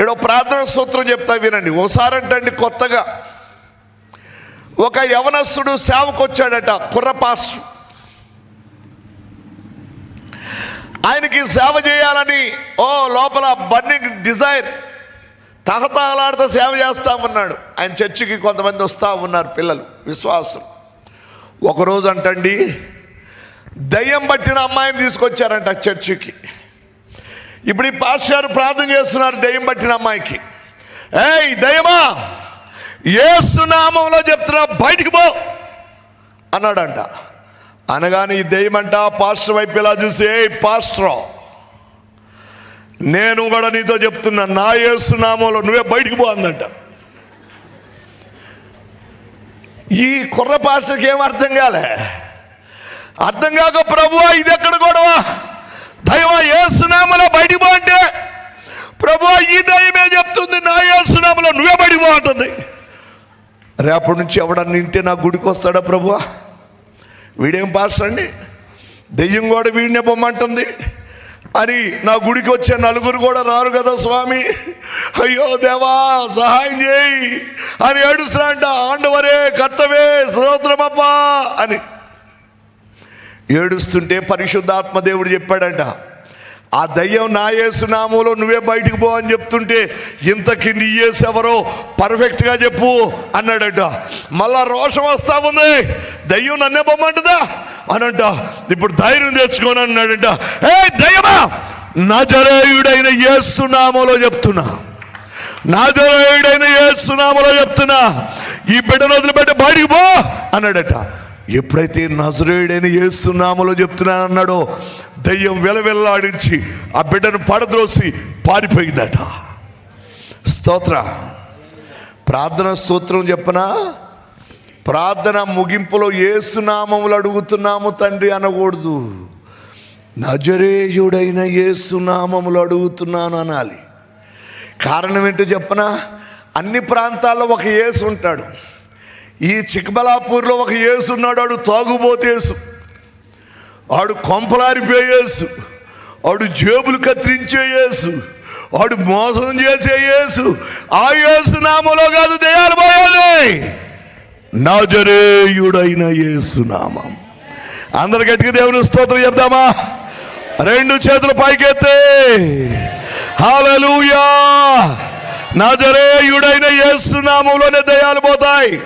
ఏడో ప్రార్థన సూత్రం చెప్తా వినండి. ఒకసారంటండి కొత్తగా. ఒక యవనస్తుడు సేవకొచ్చాడట కుర్రపాస్ ఆయనకి సేవ చేయాలని ఓ లోపల బర్నింగ్ డిజైర్ తహతహలాడుతూ సేవ చేస్తా ఉన్నాడు. ఆయన చర్చికి కొంతమంది వస్తూ ఉన్నారు పిల్లలు విశ్వాసులు. ఒకరోజు అంటండి దయ్యం పట్టిన అమ్మాయిని తీసుకొచ్చారంట చర్చికి. ఇప్పుడు ఈ పాస్టర్ ప్రార్థన చేస్తున్నారు దయ్యం పట్టిన అమ్మాయికి. ఏయ్ దయమా ఏసునామంలో చెప్తున్నా బయటికి పో అన్నాడంట. అనగానే ఈ దయ్యమంట పాస్టర్ వైపు ఇలా చూసి ఏ పాస్టర్ నేను కూడా నీతో చెప్తున్నా నా ఏసునామంలో నువ్వే బయటికి పో అందంట. ఈ కుర్ర పాస్టర్కి ఏం అర్థం కాలే? అర్థం కాక ప్రభువా ఇది ఎక్కడ గొడవ దైవ ఏసునామలో బయటికి పో అంటే ప్రభువా ఈ దయ్యమే చెప్తుంది నా ఏసునామలో నువ్వే బయటికి పో అంటుంది రేపటి నుంచి ఎవడన్నా ఇంటే నా గుడికి వస్తాడా ప్రభు వీడేం పాస్టర్ అండి? దెయ్యం కూడా వీడినే పొమ్మంటుంది. అని నా గుడికి వచ్చే నలుగురు కూడా రారు కదా స్వామి? అయ్యో దేవా సహాయం చేయి. అని ఏడుస్తున్నాడంట ఆండవరే కర్తవే స్తోత్రమప్పా అని. ఏడుస్తుంటే పరిశుద్ధాత్మ దేవుడు చెప్పాడంట. ఆ దయ్యం నా యేసునామంలో నువ్వే బయటికి పో అని చెప్తుంటే ఇంతకి నీ ఎవరో? పర్ఫెక్ట్గా చెప్పు అన్నాడట. మళ్ళా రోషం వస్తా ఉంది. దయ్యం నన్నే పొమ్మంటుందా అనంట. ఇప్పుడు ధైర్యం తెచ్చుకొని అన్నాడంట. ఏ దయ్యమా! నజరేయుడైన యేసునామంలో చెప్తున్నా. నాజరేయుడైన ఏసునామలో చెప్తున్నా. ఈ బిడ్డను వదిలిపెట్టి బయటికి పో అన్నాడట. ఎప్పుడైతే నజరేయుడైన యేసునామలో చెప్తున్నానన్నాడో దయ్యం వెలవెల్లాడించి ఆ బిడ్డను పడద్రోసి పారిపోయిందట. స్తోత్ర. ప్రార్థన స్తోత్రం చెప్పనా? ప్రార్థన ముగింపులో ఏసునామములు అడుగుతున్నాము తండ్రి అనకూడదు. నజరేయుడైన ఏసునామములు అడుగుతున్నాను అనాలి. కారణం ఏంటో చెప్పనా? అన్ని ప్రాంతాల్లో ఒక యేసు ఉంటాడు. ఈ చిక్కబలాపూర్లో ఒక యేసు ఉన్నాడు వాడు తాగుబోతే ఆడు వాడు కొంపలారిపోయే యేసు. జేబులు కత్తిరించే యేసు. వాడు మోసం చేసే యేసు. ఆ యేసు నామలో కాదు దయాలు పోయేది నాజరేయుడైన యేసు నామం. అందరు గట్టిగా దేవుని స్తోత్రం చెప్దామా? రెండు చేతులు పైకెత్తే. హాలూయా నజరేయుడైన యేసు నామంలోనే దయాలు పోతాయి.